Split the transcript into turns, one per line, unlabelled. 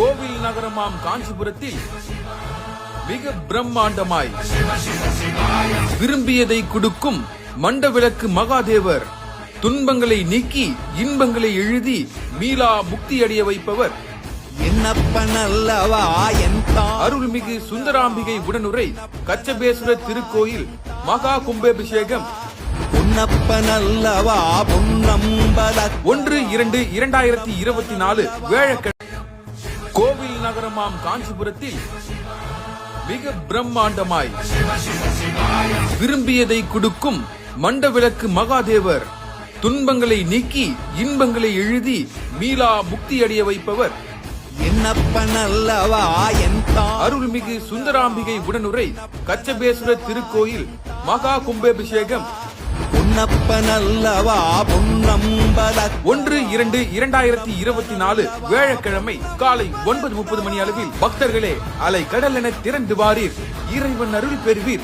கோவில் நகரமாம் காஞ்சிபுரத்தில் மிக பிரம்மாண்டமாய். விரும்பியதை கொடுக்கும் மண்டவிளக்கு மகாதேவர் துன்பங்களை நீக்கி இன்பங்களை எழுதி மீளா முக்தி அடைய வைப்பவர். அருள்மிகு சுந்தராம்பிகை உடனுரை கச்சபேஸ்வர திருக்கோயில் மகா கும்பாபிஷேகம். ஒன்று இரண்டு இரண்டாயிரத்தி இருபத்தி நாலு வேழக்கிழமை நகரமாம் காஞ்சிபுரத்தில் மிக பிரம்மாண்டமாய். விரும்பியதை கொடுக்கும் மண்டவிளக்கு மகாதேவர் துன்பங்களை நீக்கி இன்பங்களை எழுதி மீளா முக்தி அடைய வைப்பவர். அருள்மிகு சுந்தராம்பிகை உடனுரை கச்சபேஸ்வர திருக்கோயில் மகா கும்பாபிஷேகம்
உன்னப்பன் அல்லவா பொன்னம்பல.
ஒன்று இரண்டு இரண்டாயிரத்தி இருபத்தி நாலு வேழக்கிழமை காலை ஒன்பது முப்பது மணி அளவில் பக்தர்களே அலை கடல் என திரண்டு வாரீர். இறைவன் அருள் பெறுவீர்.